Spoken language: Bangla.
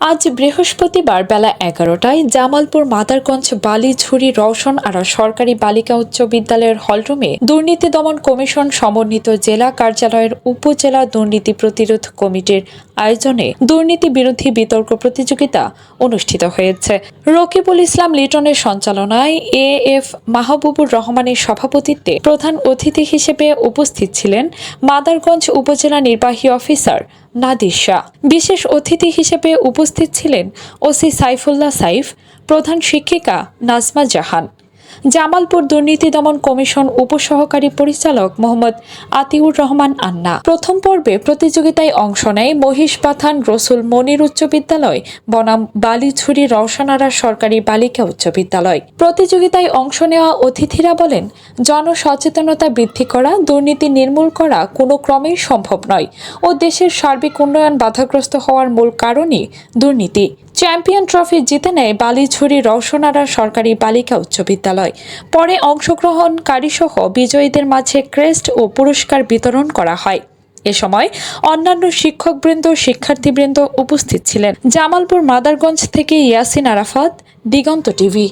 আজ বৃহস্পতিবার বেলা এগারোটায় জামালপুর মাদারগঞ্জ বালিঝুরি রওশন আরা সরকারি বালিকা উচ্চ বিদ্যালয়ের হলরুমে দুর্নীতি দমন কমিশন সমন্বিত জেলা কার্যালয়ের উপজেলা দুর্নীতি প্রতিরোধ কমিটির আয়োজনে দুর্নীতি বিরোধী বিতর্ক প্রতিযোগিতা অনুষ্ঠিত হয়েছে। রকিবুল ইসলাম লিটনের সঞ্চালনায় এ এফ মাহবুবুর রহমানের সভাপতিত্বে প্রধান অতিথি হিসেবে উপস্থিত ছিলেন মাদারগঞ্জ উপজেলা নির্বাহী অফিসার নাদির শাহ বিশেষ অতিথি হিসেবে উপস্থিত ছিলেন ওসি সাইফুল্লাহ সাইফ প্রধান শিক্ষিকা নাজমা জাহান। জামালপুর দুর্নীতি দমন কমিশন উপসহকারী পরিচালক মোহাম্মদ আতিউর রহমান আন্না। প্রথম পর্বে প্রতিযোগিতায় অংশ নেয় মহিষপাথান রসুল মনির উচ্চ বিদ্যালয়, বনাম বালিছড়ি রওশনারা সরকারি বালিকা উচ্চ বিদ্যালয়। প্রতিযোগিতায় অংশ নেওয়া অতিথিরা বলেন, জনসচেতনতা বৃদ্ধি করা, দুর্নীতি নির্মূল করা কোনো ক্রমেই সম্ভব নয় ও দেশের সার্বিক উন্নয়ন বাধাগ্রস্ত হওয়ার মূল কারণই দুর্নীতি। চ্যাম্পিয়ন ট্রফি জিতে নেয় বালিঝুরি রওশনারা সরকারি বালিকা উচ্চ বিদ্যালয় পরে অংশগ্রহণকারীসহ বিজয়ীদের মাঝে ক্রেস্ট ও পুরস্কার বিতরণ করা হয়। এ সময় অন্যান্য শিক্ষকবৃন্দ, শিক্ষার্থীবৃন্দ উপস্থিত ছিলেন। জামালপুর মাদারগঞ্জ থেকে ইয়াসিন আরাফাত, দিগন্ত টিভি।